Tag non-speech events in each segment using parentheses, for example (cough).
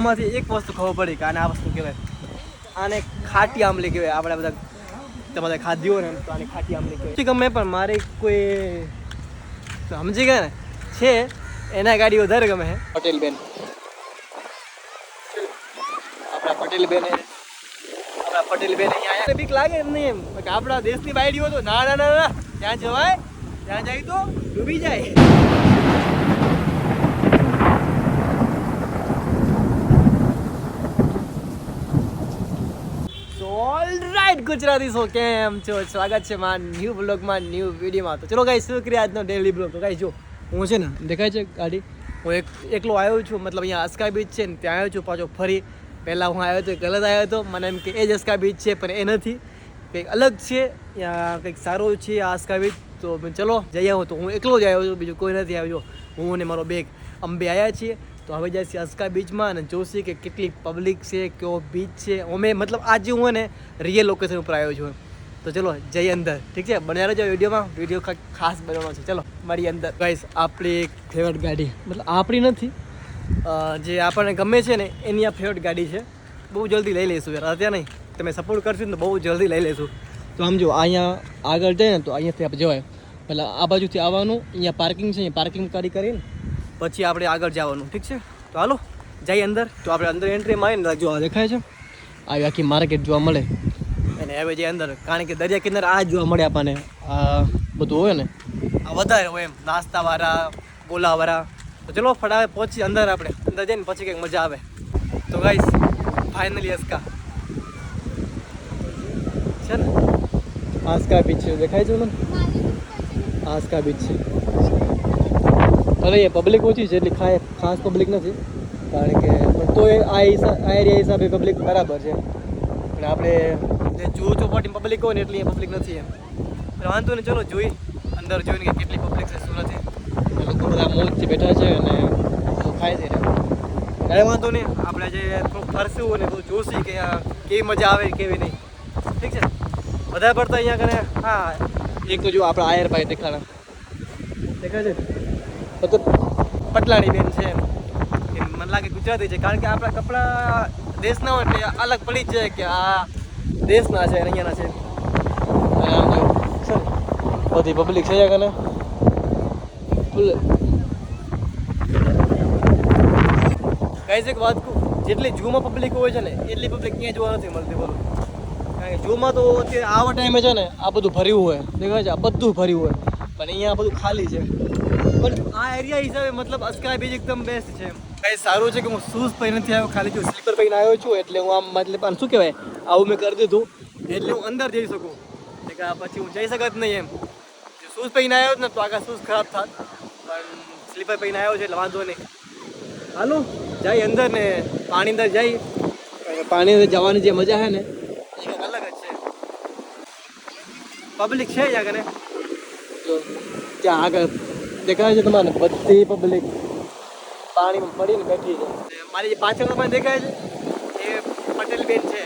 આમાંથી એક વસ્તુ ખબર પડી કે આને આ વસ્તુ કહેવાય. આને ખાટી આંબલી કહેવાય. આપણે બધા તમારે ખાધી હોય ને તો આને ખાટી આંબલી કહેવાય. ગમે પણ મારે કોઈ સમજી ગયા ને? છે. એના ગાડી વધારે ગમે છે પટેલ બેન આપણા પટેલ બેન આપણા પટેલ બેન અહીંયા. બીક લાગે જ નહીં એમ. કે આપણા દેશની બાયડીઓ તો ના ના ના ના. ત્યાં જવાય ત્યાં જાય તો ડૂબી જાય. ઓલરાઈટ ગુજરાતી શો કેમ છો? સ્વાગત છે મારા ન્યૂ બ્લોગમાં ન્યૂ વિડીયોમાં તો ચલો ગાઈ શું કરીએ આજનો ડેલી બ્લોગ તો ગાઈ જો, હું છે ને, દેખાય છે ગાડી? હું એક, એકલો આવ્યો છું, મતલબ અહીંયા અસ્કા બીચ છે ને, ત્યાં આવ્યો છું, પાછો ફરી. પહેલાં હું આવ્યો હતો ગલત આવ્યો હતો, મને એમ કે એ જ અસ્કા બીચ છે, પણ એ નથી. કંઈક અલગ છે કંઈક સારું છે આ અસ્કા બીચ તો ચલો, જઈ આવો. તો હું એકલો જ આવ્યો છું, બીજું કોઈ નથી આવ્યો. હું અને મારો બેગ અંબે આવ્યા છીએ. તો હવે જાય છે અસ્કા બીચમાં અને જોશે કે કેટલી પબ્લિક છે કેવો બીચ છે. અમે મતલબ આજે હું ને રિયલ લોકેશન ઉપર આવ્યો છું. તો ચલો, જઈએ અંદર. ઠીક છે? બન્યા રહેજો વિડીયોમાં. વીડિયો ખાસ બનાવવાનો છે. ચલો, મારી અંદર. ગાઈસ આપણી એક ફેવરેટ ગાડી. મતલબ આપણી નથી. જે આપણને ગમે છે ને, એની આ ફેવરેટ ગાડી છે. બહુ જલ્દી લઈ લઈશું યાર. અત્યારે નહીં. તમે સપોર્ટ કરશો ને તો બહુ જલ્દી લઈ લઈશું. તો આમ જો, અહીંયા આગળ જઈએ ને, તો અહીંયાથી આપણે જવાય. પહેલાં આ બાજુથી આવવાનું. અહીંયા પાર્કિંગ છે, અહીંયા પાર્કિંગ કરી કરીને. પછી આપણે આગળ જવાનું ઠીક છે? તો હાલો જઈએ અંદર. તો આપણે અંદર એન્ટ્રી આવીને જો આ દેખાય છે. આવી આખી માર્કેટ જોવા મળે. અને હવે જે અંદર. કારણ કે દરિયા કિનારે આ જોવા મળે આપણને. આ બધું હોય ને? આ વધારે હોય એમ. નાસ્તાવાળા બોલાવાળા. તો ચલો ફટાવે પહોંચી અંદર આપણે. અંદર જઈને પછી કંઈક મજા આવે. તો ગાઈસ ફાઇનલી અસ્કા છે ને? આસ્કા બીચ છે. દેખાય છે મને આસ્કા બીચ છે. અરે એ પબ્લિક ઓછી છે, એટલી ખાય, ખાસ પબ્લિક નથી. કારણ કે પણ તોય આ હિસાબ આ એરિયા હિસાબે પબ્લિક બરાબર છે. પણ આપણે જે જુઓ ચોપાટી પબ્લિક હોય ને એટલી પબ્લિક નથી એમ. પણ વાંધો નહીં, ચલો જોઈ. અંદર જોઈને કે કેટલી પબ્લિક છે, શું નથી. એ લોકો બધા મોજથી બેઠા છે અને ખાય છે ને વાંધો નહીં, આપણે જે થોડુંક ફરશું ને બધું જોશું કે કેવી મજા આવે કેવી નહીં. ઠીક છે? વધારે પડતા અહીંયા કને હા. એક તો જો આપણા આયર ભાઈ દેખાડા દેખાય છે? તો પટલાણી બેન છે મને લાગે ગુજરાતી છે કારણ કે આપણા કપડાં દેશના હોય એટલે અલગ પડી જ છે કે આ દેશના છે અહીંયાના છે. બધી પબ્લિક છે કને? કઈ છે વાત કહું જેટલી જૂમાં પબ્લિક હોય છે ને એટલી પબ્લિક ક્યાંય જોવા નથી મળતી બોલો. કારણ કે જૂમાં તો અત્યારે આવા ટાઈમે છે ને આ બધું ભર્યું હોય. દેખાય છે આ બધું ભર્યું હોય. પણ અહીંયા બધું ખાલી છે. પણ આ એરિયા હિસાબે મતલબ અસ્કા બીજ એકદમ બેસ્ટ છે કઈ સારું છે કે હું શૂઝ પહેરી નથી આવ્યો, ખાલી જો સ્લીપર પહેરીને આવ્યો છું, એટલે હું આમ મતલબ આમ શું કહેવાય, આવું મેં કરી દીધું. એટલે હું અંદર જઈ શકું. એટલે પછી હું જઈ શકત નહીં એમ. જો શૂઝ પહેરીને આવ્યો ને, તો આગળ શૂઝ ખરાબ થાત. પણ સ્લીપર પહેરીને આવ્યો છે, એટલે વાંધો નહીં. હાલો, જાય અંદર ને પાણી અંદર જઈ પાણી અંદર જવાની જે મજા છે ને, એ અલગ જ છે. પબ્લિક છે જ આગળ જો, ત્યાં આગળ દેખાય છે તમારે? બધી પબ્લિક પાણીમાં પડીને બેઠી છે. મારી જે પાછળ પણ દેખાય છે એ પટેલ બેન છે.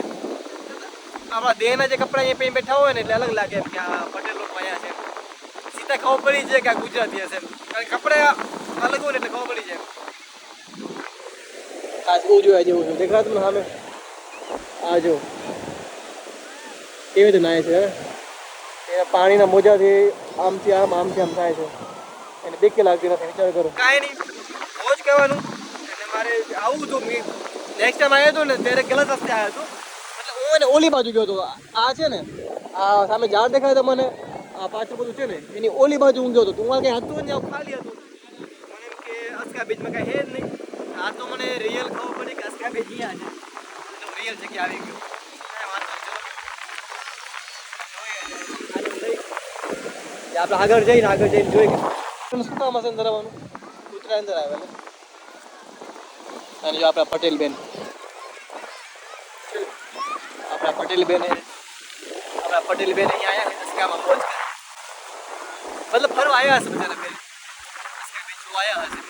આપણા દેહના જે કપડાં અહીંયા પહેરીને બેઠા હોય ને એટલે અલગ લાગે કે આ પટેલ લોકો અહીંયા છે. સીધા ખબર પડી છે કે આ ગુજરાતી હશે. કારણ કપડાં અલગ હોય ને એટલે ખબર પડી જાય આ બહુ જોયા જેવું છું? દેખાતું તમને સામે? આ જો. કેવી રીતે નાય છે? એ પાણીના મોજાથી આમથી આમ આમથી આમ થાય છે. એને બીક લાગતી નથી વિચાર કરો. કાંઈ નહીં. મોજ કહેવાનું અને મારે આવું હતું મેં. નેક્સ્ટ ટાઈમ આવ્યો હતો ને ત્યારે ગલત રસ્તે આવ્યો હતો. એટલે હું એને ઓલી બાજુ ગયો હતો. આ છે ને આ સામે ઝાડ દેખાય તો મને. આ પાછળ બધું છે ને એની ઓલી બાજુ હું ગયો હતો. તું કંઈ હતું ને ખાલી હતું. મને એમ કે અસ્કા બીચમાં કાંઈ હે જ નહીં. આ તો મને રિયલ ખબર પડી કે અસ્કા બીચ અહીંયા છે. રિયલ જગ્યા આવી ગયો. જોઈએ. આપણે આગળ જઈને આગળ જઈને જોઈ કે શું કામ હશે અંદર આવવાનું? કૂતરા અંદર આવે અને જો આપણા પટેલ બેન આપણા પટેલ બેન આપણા પટેલ બેન અહીંયા આવ્યા છે દસકામાં મોજ મતલબ ફરવા આવ્યા હશે બધાને બેન. જોવાયા હશે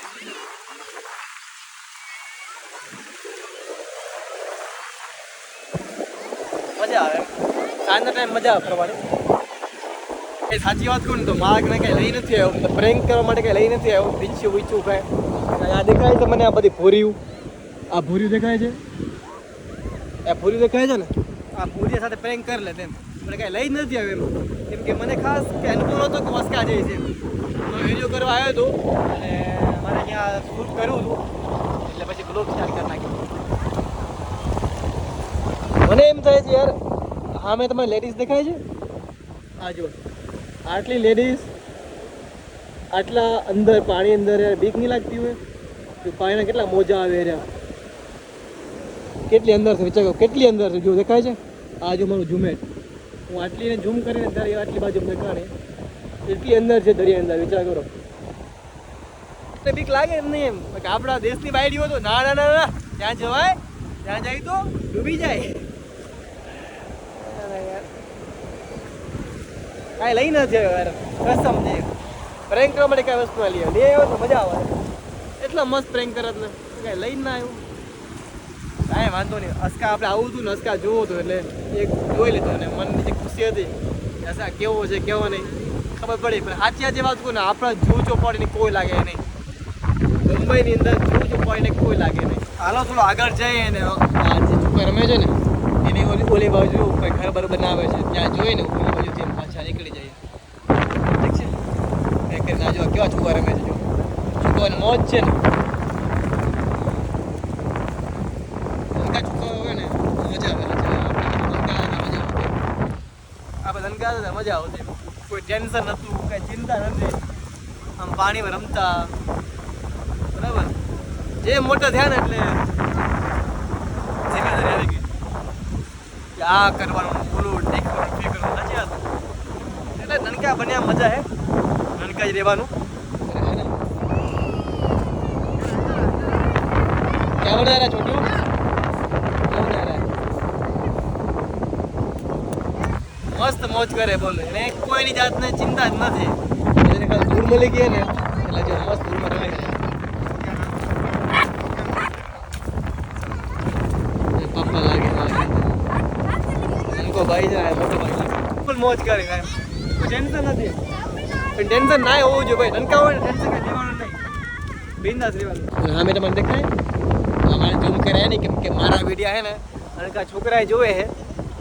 મજા આવે. સાંજના ટાઈમ મજા આવે ફરવાની. એ સાચી વાત કહું ને તો માર્ગ મેં કંઈ લઈ નથી આવ્યો. તો પ્રેન્ક કરવા માટે કંઈ લઈ નથી આવ્યો. બીચું બીચું કાંઈ. આ દેખાય છે મને આ બધી ભૂર્યું આ ભૂરી દેખાય છે? આ ભૂરી દેખાય છે ને? આ ભૂરી સાથે પ્રેન્ક કરી લે તેમ. મને કાંઈ લઈ જ નથી આવ્યું એમ. કેમ કે મને ખાસ કે અનુભવ નહોતો કે મસ્કા જાય છે તો વીડિયો કરવા આવ્યો હતો અને મારે અહીંયા શૂટ કર્યું હતું. એટલે પછી બ્લોગ સ્ટાર્ટ કરી નાખ્યો. મને એમ થાય છે યાર હા મેં તમારી લેડીઝ દેખાય છે? આ જો આટલી લેડીઝ આટલા અંદર પાણી અંદર બીક નહીં લાગતી હોય? તો પાણીના કેટલા મોજા આવે રહ્યા? કેટલી અંદર છે? વિચાર કેટલી અંદર છે? જો દેખાય છે? આ જો મારું ઝુમેટ હું આટલીને ઝૂમ કરીને ત્યારે આટલી બાજુ દેખાડે એટલી અંદર છે દરિયા અંદર, વિચાર કરો. એટલે બીક લાગે એમ. નહીં એમ આપણા દેશની બાયડીઓ તો ના ના ના ત્યાં જવાય, ત્યાં જાય તો ડૂબી જાય. કાંઈ લઈ ન જાય યાર, કસમ છે. પ્રેન્ક કરવા માટે કાંઈ વસ્તુ લઈ આવ્યો. લઈ આવ્યો તો મજા આવે. એટલા મસ્ત પ્રેન્ક કરત ને. કાંઈ લઈને ના આવ્યું. કાંઈ વાંધો નહીં. અસ્કા આપણે આવું હતું ને અસ્કા જોવો હતો એટલે એક જોઈ લીધો અને મનની જે ખુશી હતી કે અસ્કા કેવો છે, કેવો નહીં, ખબર પડી. પણ સાચી સાચી વાત કહું ને, આપણા જૂ ચોપાડીને કોઈ લાગે નહીં. મુંબઈની અંદર જૂ ચોપાડીને કોઈ લાગે નહીં. હાલો, થોડો આગળ જઈએ ને આ જે છોકરા રમે છે ને, એની ઓલી ઓલી બાજુ કોઈ ઘર બર બનાવે છે. ત્યાં જોઈને ઓલી બાજુથી એમ પાછા નીકળી જઈએ ઠીક છે એ કરીને જો કેવા છોકરા રમે છે, જો. છોકરાની મોજ છે ને. ને, મજા આપણે ધનકા હતા મજા આવતી કોઈ ટેન્શન નહોતું કઈ ચિંતા નથી. આમ પાણીમાં રમતા. બરાબર? જે મોટા થયા ને એટલે જિમ્મેદારી કે આ કરવાનું ટેકવાનું તે કરવાનું સાચી એટલે નનકા બન્યા મજા હે. ભૂમિકા જ રહેવાનું કેવડ રહ્યા છોટું મસ્ત મોજ કરે બોલો. એને કોઈની જાતને ચિંતા જ નથી. એને ખાલી ધૂળ મળી ગઈ ને એટલે જો મસ્ત ધૂળમાં રમે છે પપ્પા લાગે લાગે. ભાઈ જાય મોટો ભાઈ મોજ કરે કાંઈ ટેન્શન નથી. પણ ટેન્શન ના હોવું જોઈએ ભાઈ હોય ટેન્શન કઈ લેવાનું નહીં. બિંદાસ રહેવાનું. હા મેં તમને દેખાય? અમારે ઝૂમ કર્યા નહીં કેમ કે મારા વિડિયા હે ને નનકા છોકરાએ જોવે હે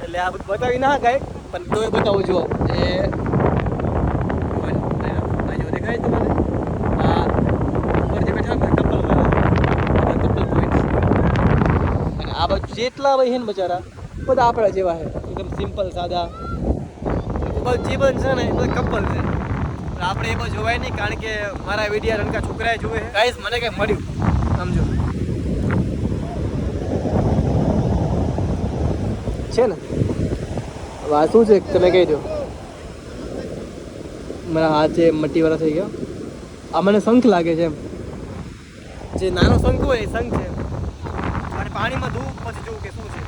એટલે આ બધું બતાવી ના કાંઈ પણ તોય બતાવું જો એ જો દેખાય તમને? આ ઉપર જે બેઠા કપલ કપલ પોઈન્ટ અને આ બાજુ જેટલા ભાઈ છે ને બચારા બધા આપણા જેવા છે. એકદમ સિમ્પલ સાદા. જીવન છે ને એ બધા કપલ છે. પણ આપણે એ બધું જોવાય નહીં કારણ કે મારા વીડિયો રણકા છોકરાએ જોવે ગાઈસ મને કંઈ મળ્યું. સમજો. છે ને? વાત શું છે? તમે કહી દો. મારા હાથ છે મટ્ટીવાળા થઈ ગયા. આ મને શંખ લાગે છે એમ. જે નાનો શંખ હોય એ શંખ છે. અને પાણીમાં ધૂપ પછી જોવું કે શું છે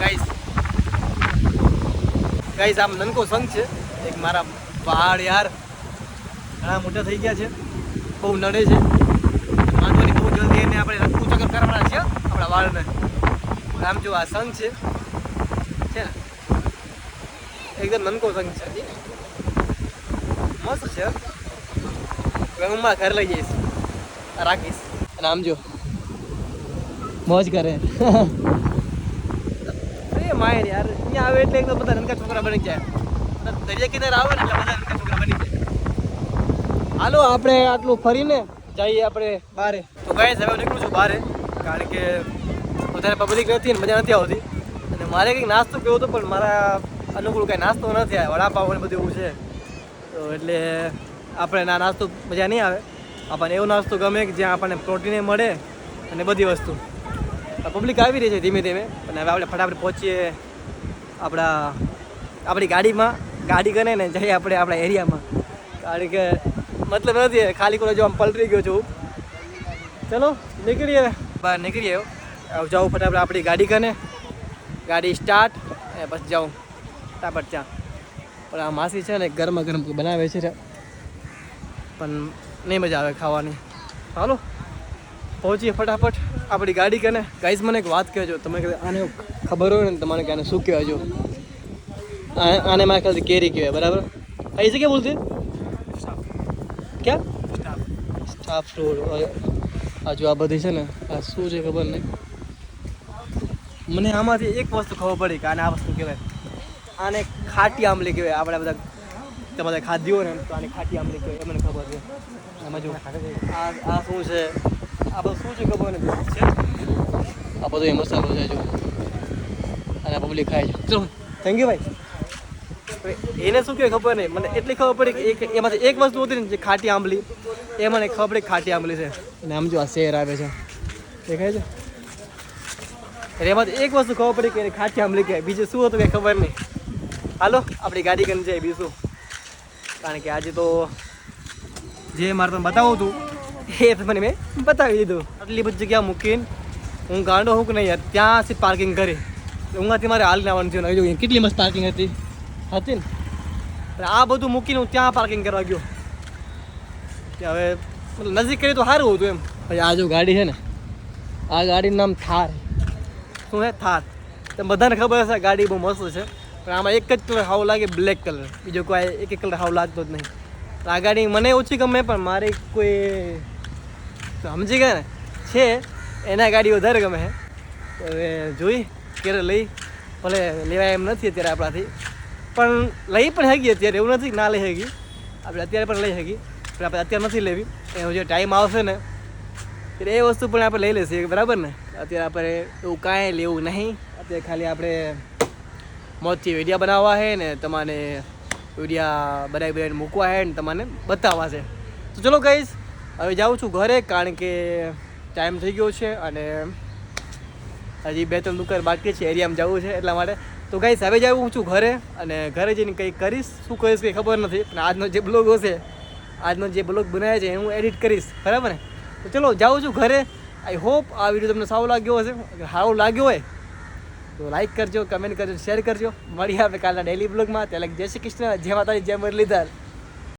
ગાઈસ ગાઈસ આમ નનકો સંઘ છે. એક મારા પહાડ યાર. ઘણા મોટા થઈ ગયા છે. બહુ નડે છે. નહીં, બહુ જલ્દી એને આપણે રખવું ચક્કર કરવાના છે આપણા વાળને. આમ જો આ સંઘ છે. છે એકદમ નનકો સંઘ છે. મસ્ત છે. હવે ઘર લઈ જઈશ. રાખીશ. અને આમ જો, મોજ કરે. (laughs) અરે માયર યાર. અહીંયા આવે એટલે એકદમ બધા નનકા છોકરા બની જાય. દરિયા કિનારે આવે ને એટલે બધા નનકા છોકરા બની જાય. હાલો, આપણે આટલું ફરીને જઈએ આપણે બારે. તો ગાય હવે નીકળું છું બારે, કારણ કે વધારે પબ્લિક નથી ને મજા નથી આવતી. અને મારે કંઈક નાસ્તો કહેવો હતો, પણ મારા અનુકૂળ કાંઈ નાસ્તો નથી આવે વડાપાવ ને બધું એવું છે. તો એટલે આપણે ના નાસ્તો મજા નહીં આવે. આપણને એવો નાસ્તો ગમે કે જ્યાં આપણને પ્રોટીને મળે અને બધી વસ્તુ. પબ્લિક આવી રહી છે ધીમે ધીમે. અને હવે આપણે ફટાફટ પહોંચીએ આપણા આપણી ગાડીમાં. ગાડી કરે ને જઈએ આપણે આપણા એરિયામાં. કારણ કે મતલબ નથી, ખાલી કોઈ જો આમ પલટી ગયો છું. ચલો, નીકળીએ. બહાર નીકળીએ જાઉં ફટાફટ આપણી ગાડી કને ગાડી સ્ટાર્ટ અને પછી જાઉં. ફટાફટ ત્યાં. પણ આ માસી છે ને ગરમા ગરમ બનાવે છે પણ નહીં મજા આવે ખાવાની. હાલો. પહોંચીએ ફટાફટ. આપણી ગાડી કને? ગાઈઝ મને એક વાત કહેજો. તમે આને ખબર હોય ને તમારે કે આને શું કહેવાય જો આને મારા ખ્યાલથી કેરી કહેવાય, બરાબર? કઈ જગ્યાએ બોલતી ક્યાં? સ્ટાફ રોડ આ આ બધી છે ને, આ શું છે ખબર નહીં. મને આમાંથી એક વસ્તુ ખબર પડી કે આને આ વસ્તુ કહેવાય. આને ખાટી આંબલી કહેવાય. આપણે બધા તમારે ખાધી હોય ને તો આને ખાટી આંબલી કહેવાય. એ મને ખબર છે. એમાં જો, આ આ શું છે? આ બધું શું છે ખબર નથી. છે આ બધો એ મસાલો છે જો. અને પબ્લિક ખાય છે. ચલો. થેન્ક યુ ભાઈ. એને શું કહે ખબર નહીં. મને એટલી ખબર પડી કે એમાંથી એક વસ્તુ હતી ને જે ખાટી આંબલી. એ મને ખબર પડી ખાટી આંબલી છે. અને આમ જો આ શેર આવે છે. દેખાય છે? એટલે એમાંથી એક વસ્તુ ખબર પડી કે એને ખાટી આંબલી કહેવાય. બીજું શું હતું કંઈ ખબર નહીં. હાલો આપણી ગાડી કરીને જાય બીજું. કારણ કે આજે તો જે મારે તમને બતાવું હતું એ તમને મેં બતાવી દીધું. આટલી બધી જગ્યા મૂકીને હું ગાંડો હું કે નહીં યાર? ત્યાં સુધી પાર્કિંગ કરી ઊંઘાથી મારે હાલ આવવાનું થયું ને જોઈએ કેટલી મસ્ત પાર્કિંગ હતી. હતી ને? આ બધું મૂકીને હું ત્યાં પાર્કિંગ કરવા ગયો. હવે મતલબ નજીક કરી તો સારું હતું એમ. પછી આ જો ગાડી છે ને, આ ગાડીનું નામ થાર. શું છે? થાર. તો બધાને ખબર હશે ગાડી બહુ મસ્ત છે. પણ આમાં એક જ કલર હાવ લાગે બ્લેક કલર બીજો કોઈ એક એક કલર હાવ લાગતો જ નહીં. આ ગાડી મને ઓછી ગમે, પણ મારે કોઈ સમજી ગયા ને? છે, એના ગાડી વધારે ગમે છે. તો હવે જોઈ ક્યારે લઈ. ભલે લેવાય એમ નથી અત્યારે આપણાથી. પણ લઈ પણ શકી અત્યારે, એવું નથી ના લઈ શકી આપણે અત્યારે પણ લઈ શકી પણ આપણે અત્યારે નથી લેવી. એનો જે ટાઈમ આવશે ને, ત્યારે એ વસ્તુ પણ આપણે લઈ લઈશું. બરાબર ને? અત્યારે આપણે એવું કાંઈ લેવું નહીં. અત્યારે ખાલી આપણે મોજથી વિડીયા બનાવવા છે ને, તમારે વિડીયા બનાવી બનાવીને મૂકવા છે ને, તમારે બતાવવા છે. તો ચલો કહીશ હવે જાઉં છું ઘરે કારણ કે ટાઈમ થઈ ગયો છે અને હજી બે ત્રણ દુકાન બાકી છે, એરિયામાં જવું છે એટલા માટે. તો ગાઈસ હવે જાઉં છું ઘરે અને ઘરે જઈને કંઈક કરીશ. શું કરીશ કંઈ ખબર નથી, પણ આજનો જે બ્લોગ હશે, આજનો જે બ્લોગ બનાવ્યો છે હું એડિટ કરીશ. બરાબર ને? તો ચલો, જાઉં છું ઘરે. આઈ હોપ આ વીડિયો તમને સારો લાગ્યો હશે. સારો લાગ્યો હોય, તો લાઈક કરજો કમેન્ટ કરજો શેર કરજો. મળીએ આપણે કાલના ડેલી બ્લોગમાં ત્યાં જય શ્રી કૃષ્ણ. જય માતાજી, જય મુરલીધર.